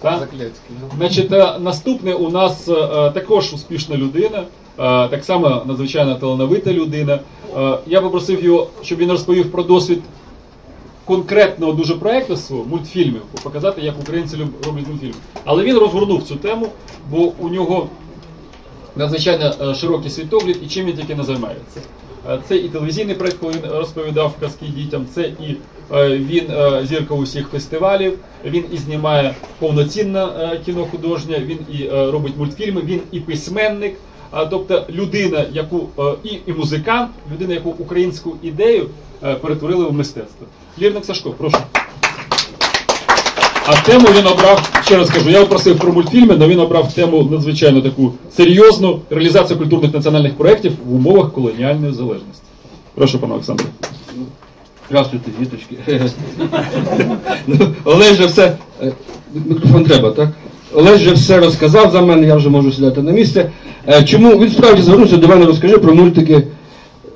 Так? Ну. Значить, е, наступне у нас е, також успішна людина, е, так само надзвичайно талановита людина. Е, Я попросив його, щоб він розповів про досвід конкретного дуже проекту свого мультфільмів, показати, як українці роблять мультфільми. Але він розгорнув цю тему, бо у нього надзвичайно е, широкий світогляд і чим він тільки не займається. Е, Це і телевізійний проект, коли він розповідав казки дітям, це і е, він е, зірка усіх фестивалів, він і знімає повноцінне кіно художнє, він і робить мультфільми, він і письменник, тобто людина, яку і, і музикант, людина, яку українську ідею перетворили в мистецтво. Лірник Сашко, прошу. А тему він обрав, ще раз кажу, я просив про мультфільми, але він обрав тему надзвичайно таку серйозну реалізацію культурних національних проєктів в умовах колоніальної залежності. Прошу, пане Олександре. Здравствуйте, діточки. Олег же все. е, Мікрофон треба, так? Олег же все розказав за мене, я вже можу сідати на місце. Е, Чому він справді звернувся до мене, розкажи про мультики.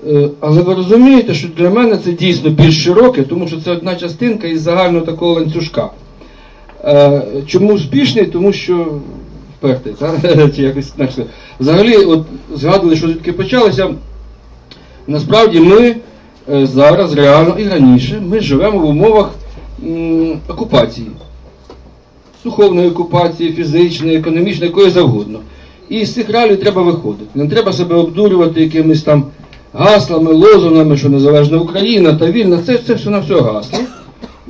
Е, Але ви розумієте, що для мене це дійсно більш широке, тому що це одна частинка із загального такого ланцюжка. Е, Чому успішний? Тому що впертий? Чи якось інакше. Взагалі, от згадували, що звідки почалося. Насправді ми е, зараз реально і раніше ми живемо в умовах м, окупації. Духовної окупації, фізичної, економічної, якої завгодно. І з цих реалій треба виходити. Не треба себе обдурювати якимись там гаслами, лозунгами, що незалежна Україна та вільна. Це все на все гасло,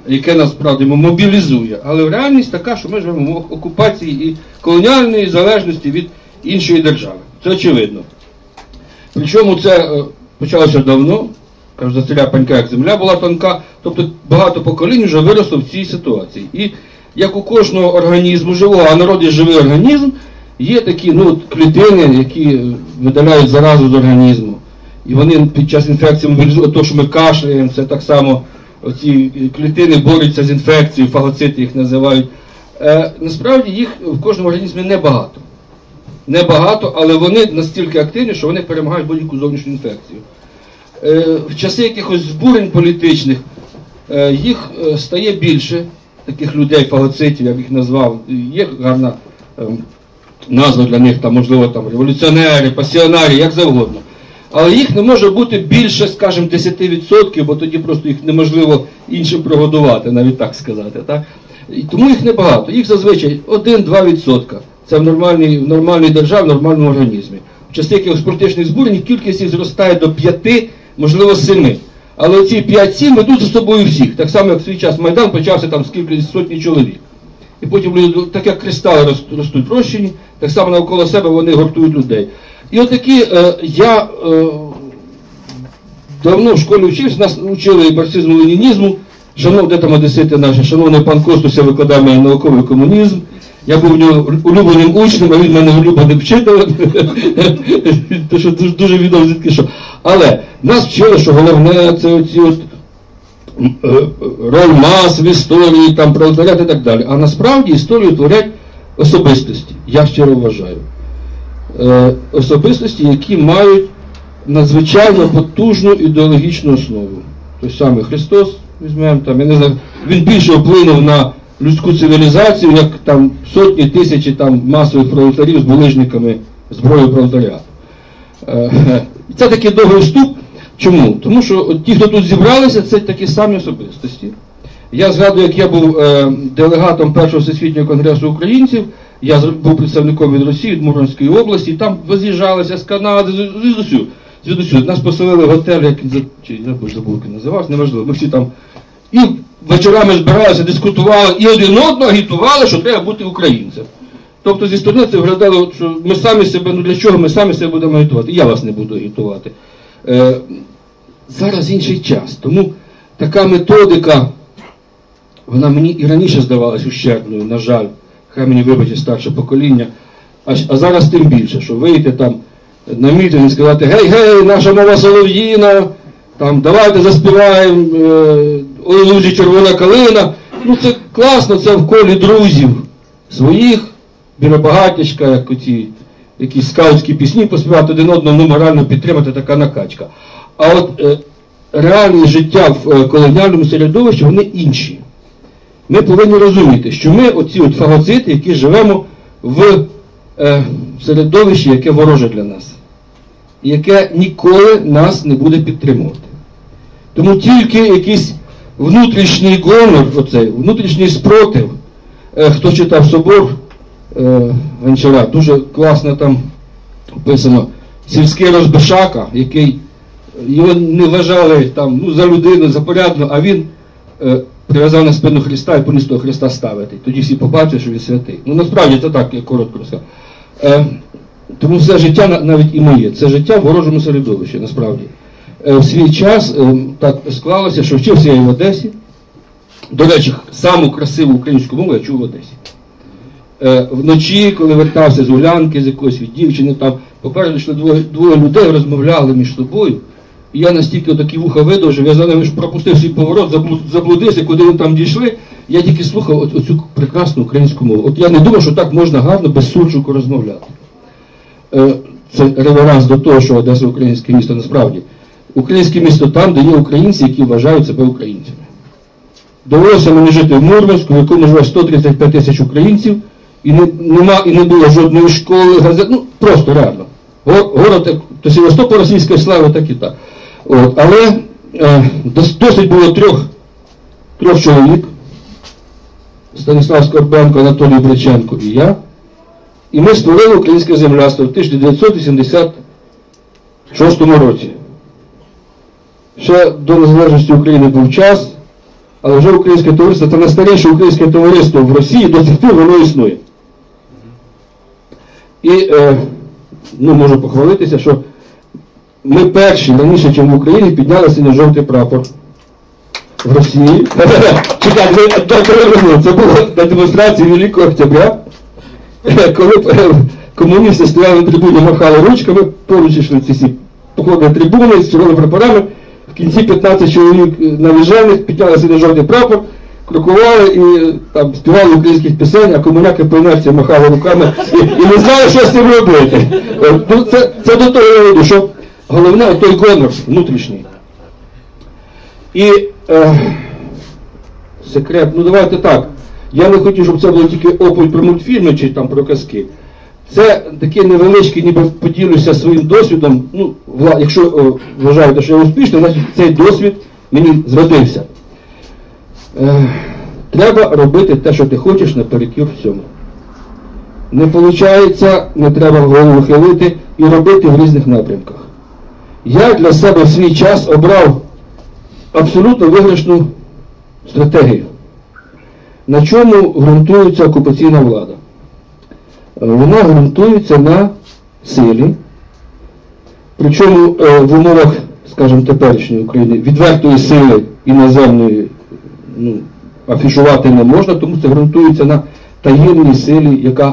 яке насправді мобілізує. Але реальність така, що ми живемо в окупації і колоніальної залежності від іншої держави. Це очевидно. Причому це е, почалося давно, кажуть, за ціля панька, як земля була тонка, тобто багато поколінь вже виросло в цій ситуації. І як у кожного організму живого, а народ є живий організм, є такі ну, клітини, які е, видаляють заразу з організму. І вони під час інфекції мобілізують, то, що ми кашляємо, це так само оці е, клітини борються з інфекцією, фагоцити їх називають. Е, насправді їх в кожному організмі небагато небагато, але вони настільки активні, що вони перемагають будь-яку зовнішню інфекцію. Е, в часи якихось збурень політичних е, їх е, стає більше, таких людей, фагоцитів, я їх назвав. Є гарна ем, назва для них, там, можливо, там, революціонери, пасіонарі, як завгодно. Але їх не може бути більше, скажімо, 10%, бо тоді просто їх неможливо іншим прогодувати, навіть так сказати. Так? І тому їх небагато. Їх зазвичай 1-2%. Це в нормальній, в нормальній державі, в нормальному організмі. В часи якихось політичних збурень кількість їх зростає до 5, можливо, 7. Але ці 5-7 ведуть за собою всіх. Так само, як в свій час Майдан почався там з кількості сотні чоловік. І потім люди, так як кристали рост- ростуть розчині, так само навколо себе вони гуртують людей. І отакі е, я е, давно в школі вчився, нас вчили марксизму ленінізму. Шанов, де там одесити наші, шановний пан Костус, я викладав мені науковий комунізм. Я був в нього улюбленим учнем, а він мене улюбленим вчителем. То що дуже, відомо звідки що. Але нас вчили, що головне це оці от роль мас в історії, там пролетаріат і так далі. А насправді історію творять особистості, я щиро вважаю. Е, Особистості, які мають надзвичайно потужну ідеологічну основу. Той самий Христос, візьмемо там, я не знаю, він більше вплинув на людську цивілізацію, як там сотні тисячі там масових пролетарів з булижниками зброї пролетаріату. Е, Це такий довгий вступ. Чому? Тому що от ті, хто тут зібралися, це такі самі особистості. Я згадую, як я був е, делегатом першого всесвітнього конгресу українців, я був представником від Росії, від Мурманської області, і там роз'їжджалися з Канади, з- звідусю. Звідусю. Нас поселили в готель, як чи забув, забув, як називався, неважливо. Ми всі там і вечорами збиралися, дискутували, і один одного агітували, що треба бути українцем. Тобто зі сторони це виглядало, що ми самі себе, ну для чого ми самі себе будемо агітувати? Я вас не буду агітувати. Е, зараз інший час. Тому така методика, вона мені і раніше здавалась ущербною, на жаль. Хай мені вибачить старше покоління. А, а зараз тим більше, що вийти там на мітинг і сказати, гей, гей, наша мова солов'їна, там давайте заспіваємо е, «Ой, лузі червона калина. Ну це класно, це в колі друзів своїх, біля багатячка, як оці якісь скаутські пісні поспівати один одного, ну морально підтримати така накачка. А от е, реальне життя в е, колоніальному середовищі, вони інші. ми повинні розуміти, що ми оці от фагоцити, які живемо в е, середовищі, яке вороже для нас, яке ніколи нас не буде підтримувати. Тому тільки якийсь внутрішній гонор, оцей, внутрішній спротив, е, хто читав собор Гончара, дуже класно там описано, сільський розбишака, який його не вважали там, ну, за людину, за порядну, а він е, прив'язав на спину Христа і поніс того Христа ставити. Тоді всі побачили, що він святий. Ну насправді це так, я коротко розказав. Е, тому все життя навіть і моє, це життя в ворожому середовищі, насправді. Е, в свій час е, так склалося, що вчився я в Одесі. До речі, саму красиву українську мову я чув в Одесі. Е, вночі, коли вертався з гулянки, з якоїсь від дівчини, там попереду йшли двоє, двоє людей, розмовляли між собою. І я настільки такі вуха видовжив, я за ними пропустив свій поворот, заблудився, куди вони там дійшли. Я тільки слухав оцю прекрасну українську мову. От я не думав, що так можна гарно без суржику розмовляти. Е, Це реверанс до того, що Одеса українське місто насправді. Українське місто там, де є українці, які вважають себе українцями. Довелося мені жити в Мурманську, в якому живе 135 тисяч українців, і не, нема, і не було жодної школи, газет, ну просто реально. Го- Город, то Севастополь російської слави, так і так. От, але е, досить було трьох, трьох чоловік, Станіслав Скорбенко, Анатолій Бриченко і я. І ми створили українське земляство в 1976 році. Ще до незалежності України був час, але вже українське товариство це найстаріше українське товариство в Росії, до сих пір воно існує. І е, ну, можу похвалитися, що ми перші раніше, ніж в Україні, підняли синьо-жовтий прапор в Росії. Чекайте, це було на демонстрації Великого Октября, коли е, комуністи стояли на трибуні, махали ручками, поруч йшли ці всі походи трибуни з червоними прапорами. В кінці 15 чоловік е, навіжених підняли синьо-жовтий прапор, крокували і е, там співали українських пісень, а комуняки по інерції махали руками і, і не знали, що з цим робити. Е, ну, Це, це до того я веду, що головне той гонор внутрішній. І е, секрет, ну давайте так. Я не хотів, щоб це було тільки оповідь про мультфільми чи там про казки. Це таке невеличке, ніби поділюся своїм досвідом. Ну, якщо о, вважаєте, що я успішний, значить цей досвід мені зродився. Треба робити те, що ти хочеш, наперекір всьому. Не виходить, не треба голову хилити і робити в різних напрямках. Я для себе в свій час обрав абсолютно виграшну стратегію. На чому ґрунтується окупаційна влада? Е, Вона ґрунтується на силі, причому е, в умовах, скажімо, теперішньої України відвертої сили іноземної ну, афішувати не можна, тому це ґрунтується на таємній силі, яка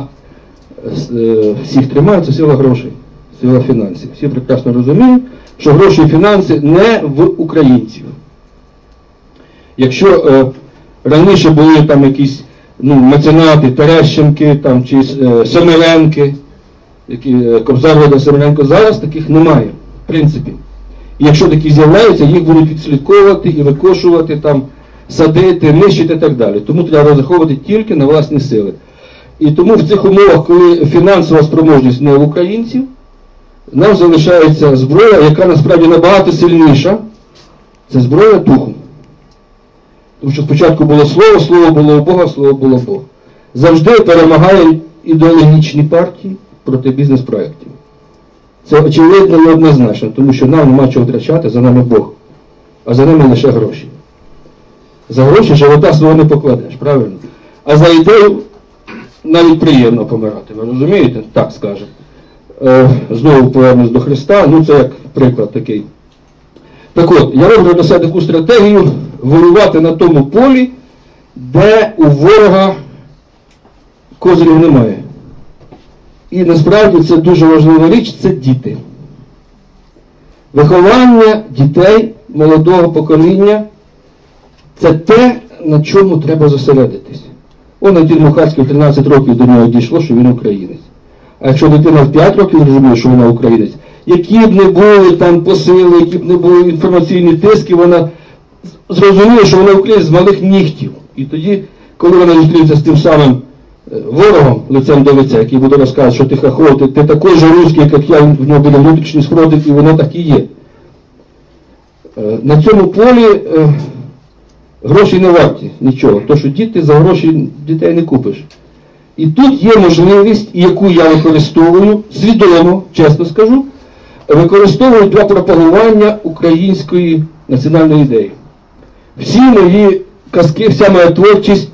е, всіх тримає, це сила грошей, сила фінансів. Всі прекрасно розуміють, що гроші і фінанси не в українців. Якщо е, раніше були там якісь ну, меценати, Терещенки там, чи е, Семеленки, які е, Кобзарвода Семеленко, зараз таких немає, в принципі. І якщо такі з'являються, їх будуть відслідковувати і викошувати, там, садити, нищити і так далі. Тому треба розраховувати тільки на власні сили. І тому в цих умовах, коли фінансова спроможність не в українців, нам залишається зброя, яка насправді набагато сильніша. Це зброя духу. Тому що спочатку було слово, слово було у Бога, слово було Бог. Завжди перемагають ідеологічні партії проти бізнес-проєктів. Це очевидно і однозначно, тому що нам нема чого втрачати, за нами Бог, а за ними лише гроші. За гроші живота свого не покладеш, правильно? А за ідею навіть приємно помирати, ви розумієте? Так скаже. Е, знову повернусь до Христа, ну це як приклад такий. Так от, я роблю для себе таку стратегію воювати на тому полі, де у ворога козирів немає. І насправді це дуже важлива річ, це діти. Виховання дітей, молодого покоління це те, на чому треба зосередитись. Он Антін Мухацький в 13 років до нього дійшло, що він українець. А якщо дитина в 5 років зрозуміє, що вона українець, які б не були там посили, які б не були інформаційні тиски, вона зрозуміє, що вона українець з малих нігтів. І тоді коли вона зустрінеться з тим самим е, ворогом лицем до лиця, який буде розказувати, що ти хахол, ти, ти такий же русський, як я, в нього буде внутрішній спротив, і воно так і є. Е, На цьому полі е, гроші не варті нічого. То, що діти за гроші дітей не купиш. І тут є можливість, яку я використовую, свідомо, чесно скажу, використовую для пропагування української національної ідеї. Всі мої казки, вся моя творчість,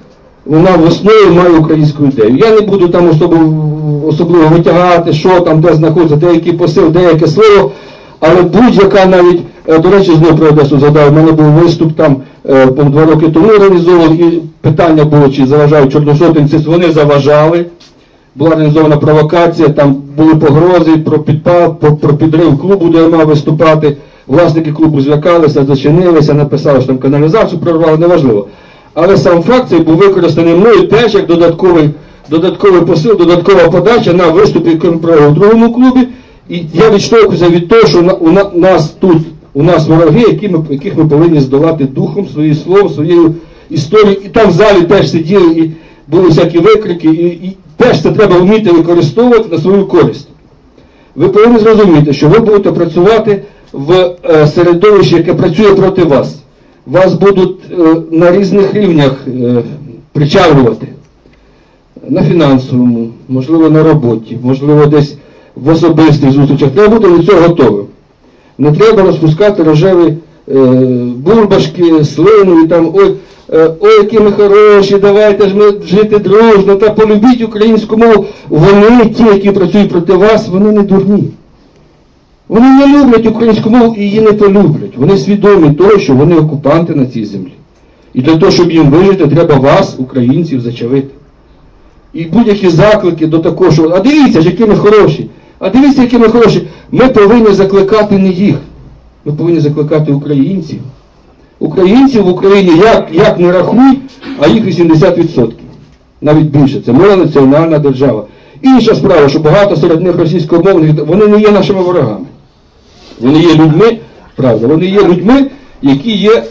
вона в основі має українську ідею. Я не буду там особливо, особливо витягати, що там, де знаходиться, деякий посил, деяке слово, але будь-яка навіть, до речі, знову про Одесу згадав, у мене був виступ там е, два роки тому організований, і питання було, чи заважають чорношотинці, вони заважали. Була організована провокація, там були погрози про підпал, про, підрив клубу, де я мав виступати. Власники клубу злякалися, зачинилися, написали, що там каналізацію прорвали, неважливо. Але сам факт цей був використаний мною теж як додатковий, додатковий посил, додаткова подача на виступі Кемпро в другому клубі. І я відштовхуюся від того, що у нас тут, у нас вороги, які ми, яких ми повинні здолати духом, своїм словом, своєю історією. І там в залі теж сиділи і були всякі викрики, і, і теж це треба вміти використовувати на свою користь. Ви повинні зрозуміти, що ви будете працювати в е, середовищі, яке працює проти вас. Вас будуть е, на різних рівнях е, причавлювати. На фінансовому, можливо, на роботі, можливо, десь в особистих зустрічах. Треба бути до цього готовим. Не треба розпускати рожеві е, бульбашки, слину і там, ой, е, ой, які ми хороші, давайте ж ми жити дружно та полюбіть українську мову. Вони, ті, які працюють проти вас, вони не дурні. Вони не люблять українську мову і її не полюблять. Вони свідомі того, що вони окупанти на цій землі. І для того, щоб їм вижити, треба вас, українців, зачавити. І будь-які заклики до такого, що а дивіться ж, які ми хороші, а дивіться, які ми хороші. Ми повинні закликати не їх. Ми повинні закликати українців. Українців в Україні як, як не рахуй, а їх 80%. Навіть більше. Це моя національна держава. Інша справа, що багато серед них російськомовних, вони не є нашими ворогами. Вони є людьми, правда, вони є людьми, які є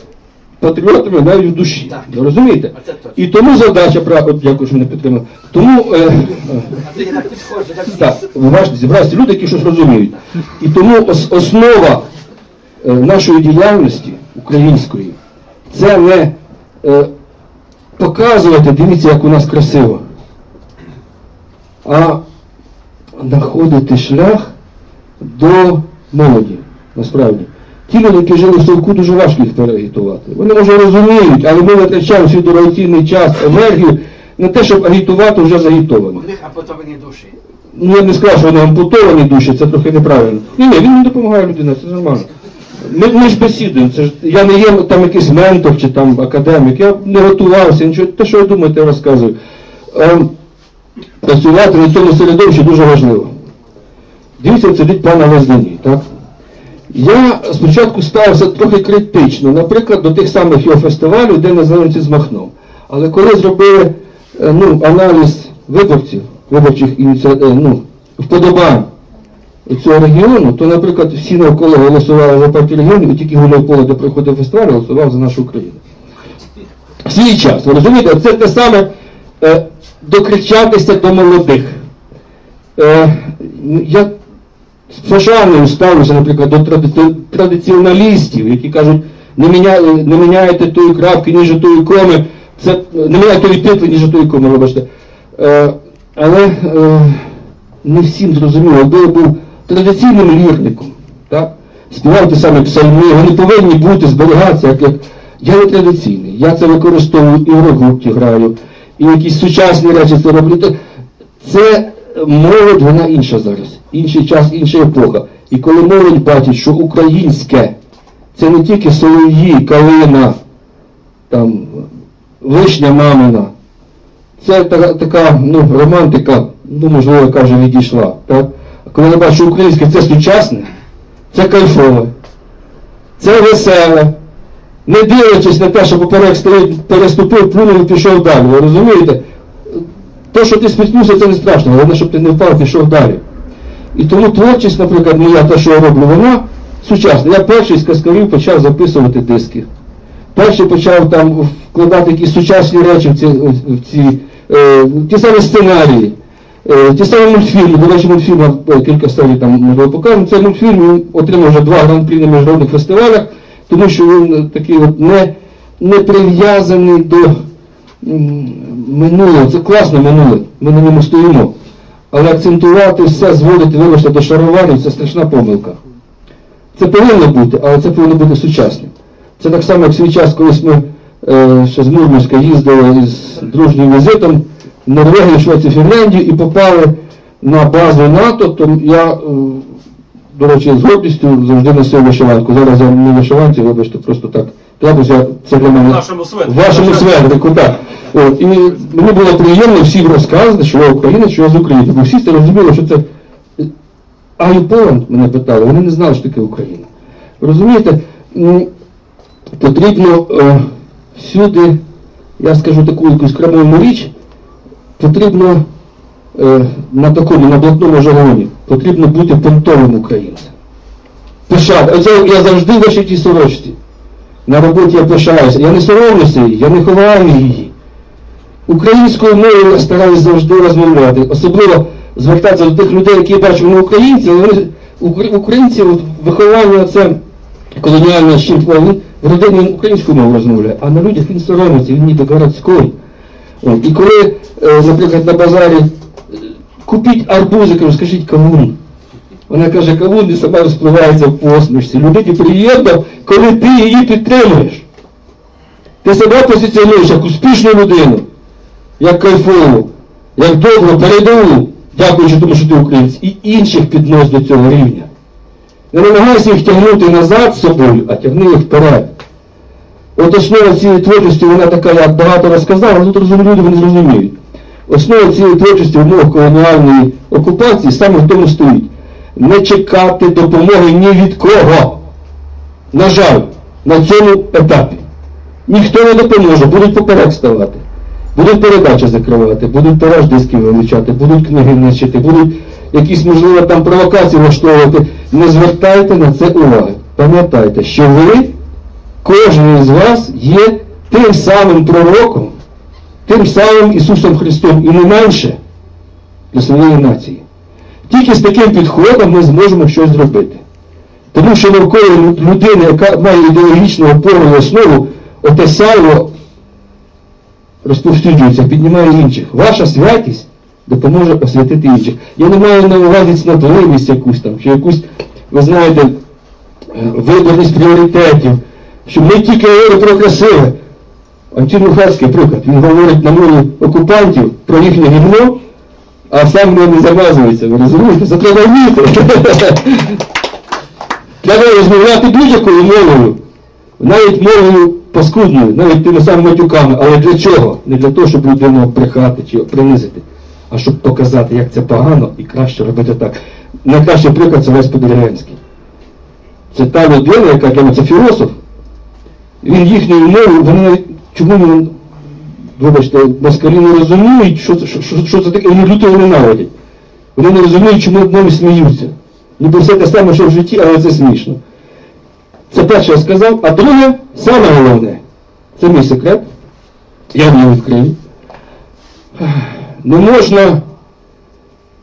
патріотами навіть в душі. Так. Розумієте? І тому задача, правда, дякую, що мене підтримали. Тому, е, е, так бачите, зібралися люди, які щось розуміють. І тому ос- основа е, нашої діяльності української це не е, показувати, дивіться, як у нас красиво, а знаходити шлях до молоді, насправді. Ті люди, які жили в совку, дуже важко їх переагітувати. Вони може розуміють, але ми витрачаємо свій дорогоцінний час, енергію на те, щоб агітувати вже загітованих. У них апотовані душі. Ну, я б не сказав, що вони ампутовані душі, це трохи неправильно. Ні, ні, він не допомагає людині, це нормально. Ми, ми ж бесідуємо, це ж, я не є там якийсь ментор чи там академік, я не готувався, нічого, те, що я думаю, те розказую. Ем, працювати на цьому середовищі дуже важливо. Дивіться, сидить пан на Лоздані, так? Я спочатку ставився трохи критично, наприклад, до тих самих його фестивалів, де незалежність з Махном. Але коли зробили е, ну, аналіз виборців, виборчих е, ну, вподобань цього регіону, то, наприклад, всі навколо голосували за партію регіонів, і тільки Гуляв Поле, де проходив фестиваль, голосував за нашу Україну. Свій час, ви розумієте, це те саме е, докричатися до молодих. Е, я з пошаною ставлюся, наприклад, до традиціоналістів, які кажуть, не, міня, не міняєте тої крапки, ніж тої коми, це, не міняєте тої титли, ніж тої коми, вибачте. Е, але е, не всім зрозуміло, якби я був традиційним лірником, так? співав ті самі псальми, вони повинні бути, зберігатися, як, як я не традиційний. Я це використовую і в рок-групі граю, і якісь сучасні речі це роблю. Це молодь, вона інша зараз. Інший час, інша епоха. І коли молодь бачить, що українське це не тільки солов'ї, калина, там, вишня мамина, це така, така ну, романтика, ну, можливо, яка вже відійшла. Так? Коли я бачу, українське це сучасне, це кайфове, це веселе. Не дивлячись на те, що поперек стоїть, переступив, плюнув і пішов далі. Ви розумієте? То, що ти спіткнувся, це не страшно, головне, щоб ти не впав, пішов далі. І тому творчість, наприклад, моя, те, що я роблю, вона сучасна. Я перший з казкарів почав записувати диски. Перший почав там вкладати якісь сучасні речі в ці, в ці е, ті самі сценарії, е, ті самі мультфільми. До речі, мультфільм е, кілька серій там можливо покажемо. Цей мультфільм отримав вже два гран-прі на міжнародних фестивалях, тому що він такий от не, не прив'язаний до м, минулого. Це класно минуле, ми на ньому стоїмо. Але акцентувати все, зводити, вибачте, до шароварів це страшна помилка. Це повинно бути, але це повинно бути сучасним. Це так само, як свій час, колись ми е, ще з Мурманська їздили з дружнім візитом в Норвегію, Швецію, Фінляндію і попали на базу НАТО, то я, е, до речі, з гордістю завжди носив вишиванку. Зараз я не вишиванці, вибачте, просто так. Трапився, я- це для мене. В вашому светрику, так. От, і мені було приємно всім розказати, що я українець, що я з України. Бо всі це розуміли, що це а you Poland, мене питали, вони не знали, що таке Україна. Розумієте, потрібно е, всюди, я скажу таку якусь крамольну річ, потрібно е, на такому, на блатному жаргоні, потрібно бути понтовим українцем. Пишати. Оце я завжди в вишитій сорочці. На роботі я пишаюся. Я не соромлюся її, я не ховаю її. Українською мовою я стараюсь завжди розмовляти. Особливо звертатися до тих людей, які я бачу, вони українці, але вони українці, виховання це колоніальне щільство, він в родині українською мовою розмовляє, а на людях він соромиться, він ніби городський. І коли, е, наприклад, на базарі е, купіть арбузи, кажу, скажіть кавун. Вона каже, і сама розпливається в посмішці. Людині приємно, коли ти її підтримуєш. Ти себе позиціонуєш як успішну людину, як кайфову, як добру, передову, дякуючи тому, що ти українець, і інших піднос до цього рівня. Не намагайся їх тягнути назад з собою, а тягни їх вперед. От основа цієї творчості, вона така, я багато розказав, але тут розумні люди вони зрозуміють. Основа цієї творчості в умовах колоніальної окупації саме в тому стоїть. Не чекати допомоги ні від кого. На жаль, на цьому етапі. Ніхто не допоможе, будуть поперек ставати. Будуть передачі закривати, будуть тираж дисків вилучати, будуть книги нищити, будуть якісь, можливо, там провокації влаштовувати. Не звертайте на це уваги. Пам'ятайте, що ви, кожен із вас є тим самим пророком, тим самим Ісусом Христом і не менше для своєї нації. Тільки з таким підходом ми зможемо щось зробити. Тому що навколо людини, яка має ідеологічну опору і основу, оте сяйво розповсюджується, піднімає інших. Ваша святість допоможе освятити інших. Я не маю на увазі цнотливість якусь там, чи якусь, ви знаєте, е, виборність пріоритетів, що ми тільки говоримо про красиве. Антон Мухарський приклад, він говорить на мові окупантів про їхнє гімно, а сам не замазується, ви розумієте? Це треба вміти. Треба розмовляти будь-якою мовою, навіть мовою паскудною, навіть тими самими матюками. Але для чого? Не для того, щоб людину обрехати чи принизити, а щоб показати, як це погано і краще робити так. Найкращий приклад це Лесь Подерев'янський. Це та людина, яка для мене, це філософ. Він їхньою мовою, вони навіть чому він, вибачте, москалі не розуміють, що, що, що, що це таке, вони люто ненавидять. Вони не розуміють, чому над ними сміються. Ніби все те саме, що в житті, але це смішно. Це перше я сказав, а друге, саме головне, це мій секрет. Я його відкрию. Не можна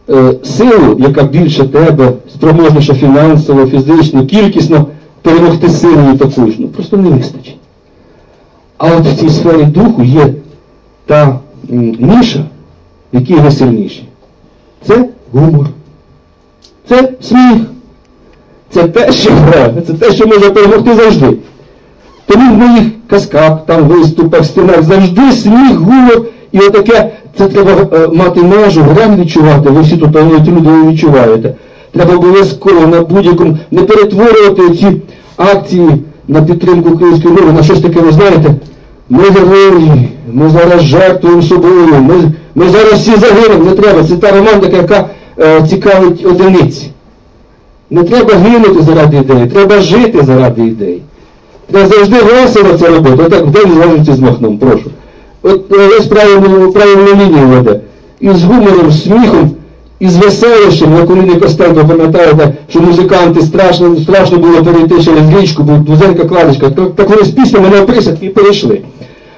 е, силу, яка більше тебе, спроможніша фінансово, фізично, кількісно, перемогти силою такою ж. Ну просто не вистачить. А от в цій сфері духу є та ніша, якій ви сильніші. Це гумор. Це сміх. Це те, що це те, що може перемогти завжди. Тому в моїх казках, там виступах, стінах завжди сміх, гумор і отаке, це треба е, мати межу, грам відчувати. Ви всі тут люди ви відчуваєте. Треба обов'язково на будь-якому не перетворювати ці акції на підтримку української мови на щось таке, ви знаєте. Ми герої, ми зараз жертвуємо собою, ми, ми зараз всі загинемо, не треба. Це та романтика, яка е, цікавить одиниці. Не треба гинути заради ідеї, треба жити заради ідеї. Треба завжди весело це робити. Отак вдень зважується з махном, прошу. От е, ось правильну, правильну лінію веде. І з гумором, сміхом, і з веселищем, як у Ліни Костенко, пам'ятаєте, що музиканти страшно, страшно було перейти через річку, бо вузенька кладочка. Так, вони з піснями на присядки і перейшли.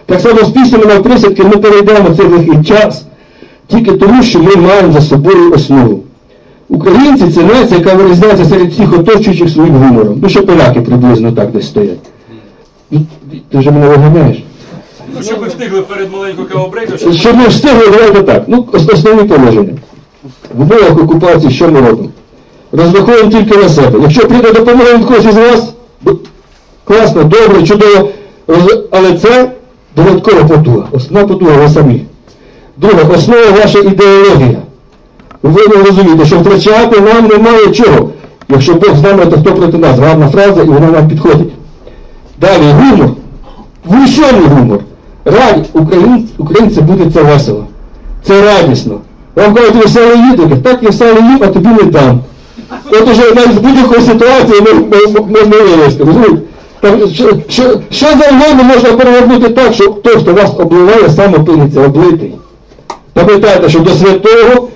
Так само з піснями навприсядки ми перейдемо цей лихий час тільки тому, що ми маємо за собою основу. Українці це нація, яка вирізняється серед всіх оточуючих своїм гумором. Ну, що поляки приблизно так десь стоять. Ну, Ти вже мене виганяєш. Ну, щоб ви встигли перед маленькою кавобрейкою, Щоб ми встигли, давайте так. Ну, основні положення. В умовах окупації що ми робимо? Розраховуємо тільки на себе. Якщо прийде допомога від когось із вас, класно, добре, чудово, але це додаткова потуга. Основна потуга ви самі. Друге, основа ваша ідеологія. Ви не розумієте, що втрачати нам немає чого. Якщо Бог з нами, то хто проти нас? Гарна фраза, і вона нам підходить. Далі гумор. Вищений гумор. Раді, українці, українці буде це весело. Це радісно. Вам кажуть, веселий їдете, так веселий їм, а тобі не дам. От уже навіть з будь-якої ситуації ми, ми, ми, ми вивести, розумієте? Там, що, що, що завгодно можна перевернути так, що той, хто вас обливає, сам опиниться облитий. Пам'ятайте, що до святого,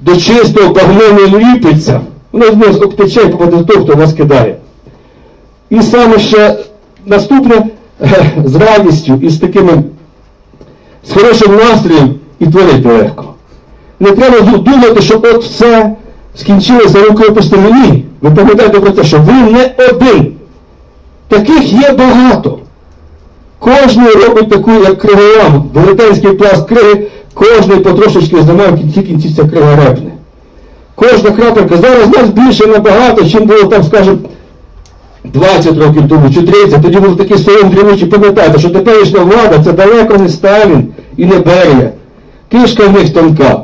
до чистого багно не ліпиться. Воно з нього обтече і попаде того, хто вас кидає. І саме ще наступне з радістю і з такими з хорошим настроєм і творити легко. Не треба думати, що от все скінчилося рукою по стороні. Ви пам'ятаєте про те, що ви не один. Таких є багато. Кожен робить таку, як криголам, велетенський пласт криги, кожен потрошечки знімає в кінці кінці ця крига репне. Кожна крапелька, зараз нас більше набагато, чим було там, скажімо, 20 років тому чи 30, тоді був такий союз дрімучий, пам'ятайте, що теперішня влада це далеко не Сталін і не Берія. Кишка в них тонка.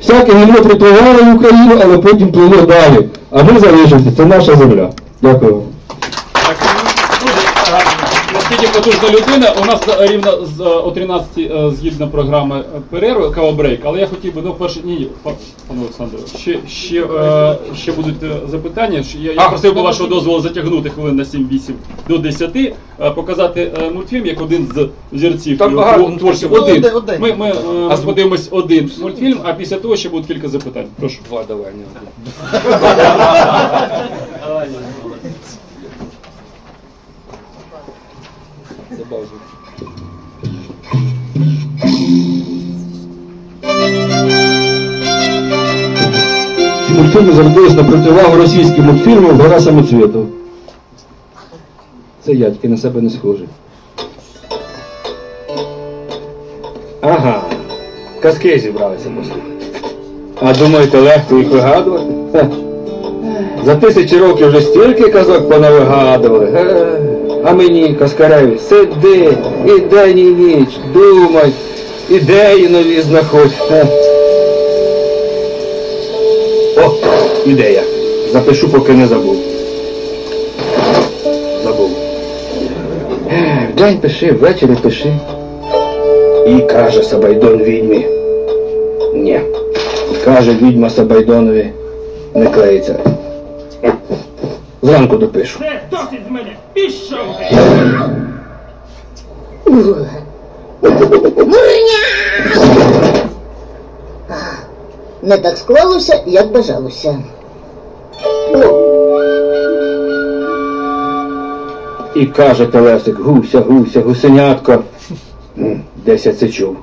Всяке гімно припливало в Україну, але потім плило далі. А ми залишимося, це наша земля. Дякую. вам. Так, дуже гарно. Наскільки потужна людина, у нас е, рівно з, е, о 13 е, згідно програми перерви, кавабрейк, але я хотів би, ну, перше, ні, ні, па- пане Олександре, ще, ще, е, ще будуть запитання. Ще Я, я А, просив би вашого дозволу затягнути хвилин на 7-8 до 10, е, показати е, мультфільм як один з зірців Там його багато твор- творчості. мультфільмів. Один. Ну, один, один. Ми, ми е, А подивимось один мультфільм, а після того ще будуть кілька запитань. Прошу. Два давай, не Ці мультфільми зробились на противагу російським мультфільмам «Гора самоцвіту». Це я, тільки на себе не схожий. Ага, казки зібралися послухати. А думаєте, легко їх вигадувати? За тисячі років вже стільки казок понавигадували. Е, А мені, Каскареві, сиди і день і ніч, думай, ідеї нові знаходь. О, ідея. Запишу, поки не забув. Забув. Вдень пиши, ввечері пиши. І каже Сабайдон відьмі. Ні. Каже відьма Сабайдонові. Не клеїться. Зранку допишу. Це досить з мене! Пішов! Не так склалося, як бажалося. І каже Телесик, гуся, гуся, гусенятко. Десь я це чув.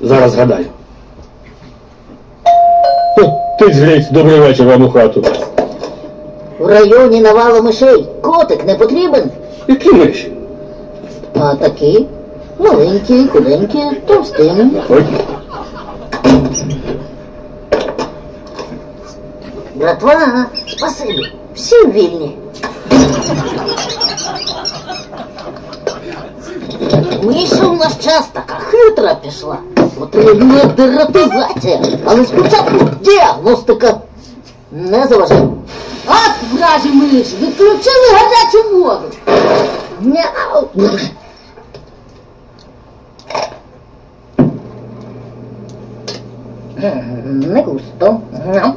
Зараз згадаю. Ти згрець, добрий вечір вам у хату. В районі навала мишей котик не потрібен, Які миші? а такі маленькі, худенькі, товстими. Ой, Братва, спасибі, всі вільні. Міша у нас час така хитра пішла. Потрібна дератизація. Але спочатку діагностика. Не заважай. От вражі миш, відключили гарячу воду. Мяу. Не густо. Мяу.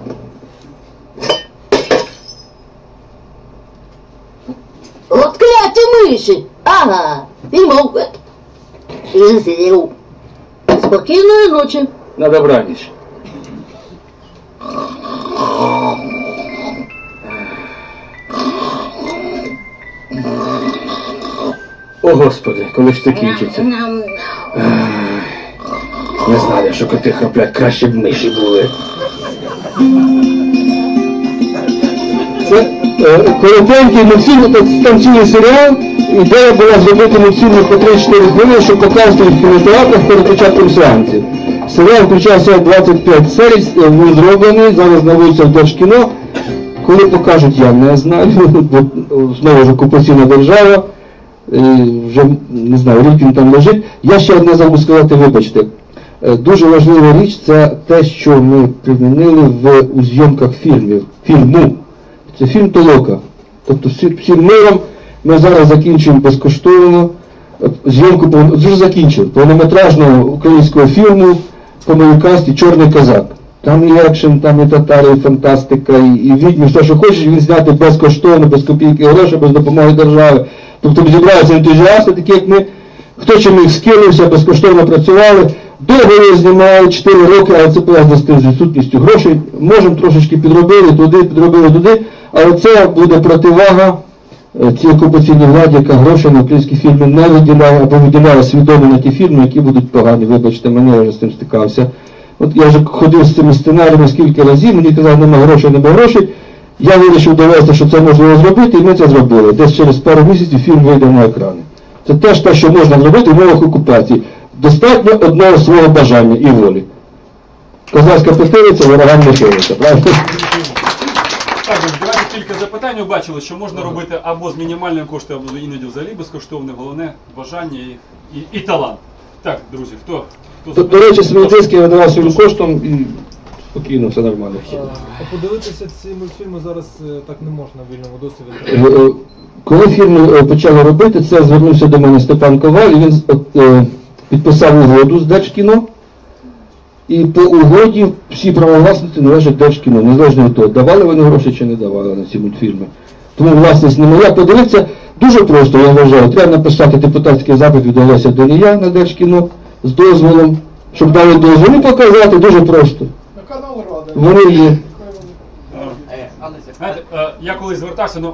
От кляті миші. Ага, і мов. І з'їв. Спокійної ночі. на добраніч. О Господи, коли ж це кінчиться? Не знаю, що коти храплять, краще б миші були. Це е, коротенький мультфільм, та- там цілий серіал. Ідея була зробити мультфільм по 3-4 хвилини, щоб показувати в кінотеатрах перед початком сеансів. Серіал включався 25 серій, е, він зроблений, зараз наводиться в Держкіно. Коли покажуть, я не знаю, знову ж окупаційна держава, вже не знаю, рік він там лежить. Я ще одне забув сказати, вибачте. Е, Дуже важлива річ це те, що ми примінили в у зйомках фільмів, фільму. Це фільм Толока. Тобто всі- всім миром ми зараз закінчуємо безкоштовно зйомку вже закінчив повнометражного українського фільму по мовікасті Чорний козак. Там і екшен, там і татари, і фантастика, і, і відьми, все, що хочеш, він зняти безкоштовно, без копійки грошей, без допомоги держави. Тобто зібралися ентузіасти, такі як ми, хто чим їх скинувся, безкоштовно працювали. Довго знімали 4 роки, але це пов'язано з тим з відсутністю грошей. Можемо трошечки підробили туди, підробили туди, але це буде противага е, цій окупаційній владі, яка грошей на українські фільми не виділяє або виділяє свідомо на ті фільми, які будуть погані. Вибачте, мене я вже з цим стикався. От я вже ходив з цими сценаріями скільки разів, мені казали, нема грошей, нема грошей. Я вирішив довести, що це можливо зробити, і ми це зробили. Десь через пару місяців фільм вийде на екрани. Це теж те, що можна зробити в умовах окупації. Достатньо одного свого бажання і волі. Козацька пустилиця, ворогам не хилиться? Так, друзі, кілька запитань. Бачили, що можна робити або з мінімальним коштом, або іноді взагалі безкоштовне. Головне бажання і, і, і талант. Так, друзі, хто? хто До, до речі, Смілецький видавав своїм коштом і спокійно, все нормально. А подивитися ці мультфільми зараз е, так не можна в вільному досвіді. Е, е, Коли фільм е, почали робити, це звернувся до мене Степан Коваль, і він з- от, е, підписав угоду з Держкіно. І по угоді всі правовласниці належать Держкіно, незалежно від того, давали вони гроші чи не давали на ці мультфільми. Тому власність не моя. Подивитися дуже просто, я вважаю. Треба написати депутатський запит від Олеся Донія на Держкіно з дозволом, щоб дали дозвіл показати дуже просто. Вони. Е, е, я колись звертався, ну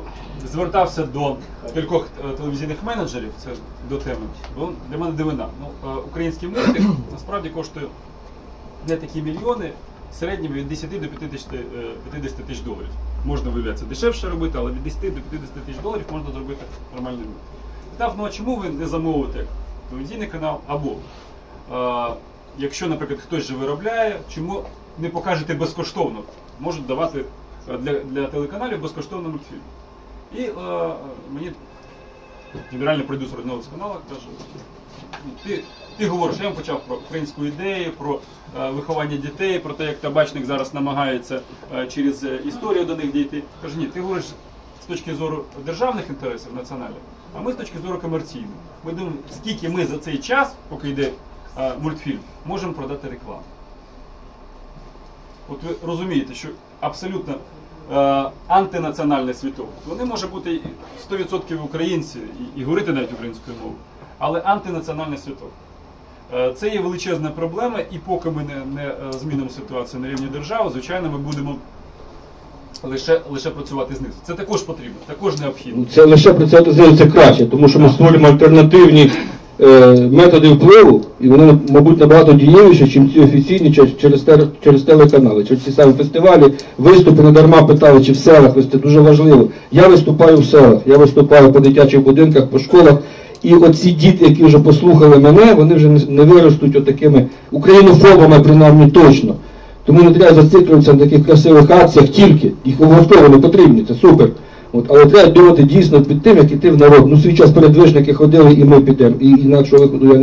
звертався до кількох е, телевізійних менеджерів, це до теми. Бо для мене дивина. Ну, е, український мультик насправді коштує не такі мільйони, в середньому від 10 до 50, е, 50 тисяч доларів. Можна виявляється дешевше робити, але від 10 до 50 тисяч доларів можна зробити нормальний мультик. Так, ну а чому ви не замовите телевізійний канал або е, якщо, наприклад, хтось же виробляє, чому не покажете безкоштовно? Можуть давати е, для, для телеканалів безкоштовно мультфільм. І е, мені генеральний продюсер одного з каналу каже, «Ну, ти, ти говориш, я вам почав про українську ідею, про е, виховання дітей, про те, як табачник зараз намагається е, через е, історію до них дійти. Каже, ні, ти говориш з точки зору державних інтересів національних, а ми з точки зору комерційної. Ми думаємо, скільки ми за цей час, поки йде е, мультфільм, можемо продати рекламу. От ви розумієте, що абсолютно е, антинаціональне світове. Вони може бути 100% українці і, і говорити навіть українською мовою, але антинаціональне світове. Е, Це є величезна проблема, і поки ми не, не е, змінимо ситуацію на рівні держави, звичайно, ми будемо лише, лише працювати знизу. Це також потрібно, також необхідно. Ну, Це лише працювати з ними це краще, тому що ми створюємо альтернативні методи впливу, і вони, мабуть, набагато дієвіші, ніж ці офіційні через, через, теле- через телеканали, через ці самі фестивалі, виступи не дарма питали, чи в селах, це дуже важливо. Я виступаю в селах, я виступаю по дитячих будинках, по школах. І оці діти, які вже послухали мене, вони вже не виростуть отакими українофобами, принаймні точно. Тому не треба зациклюватися на таких красивих акціях тільки. Їх обов'язково не потрібні, це супер. От, але треба думати дійсно під тим, як іти в народ. Ну, свій час передвижники ходили, і ми підемо. І інакшого виходу я не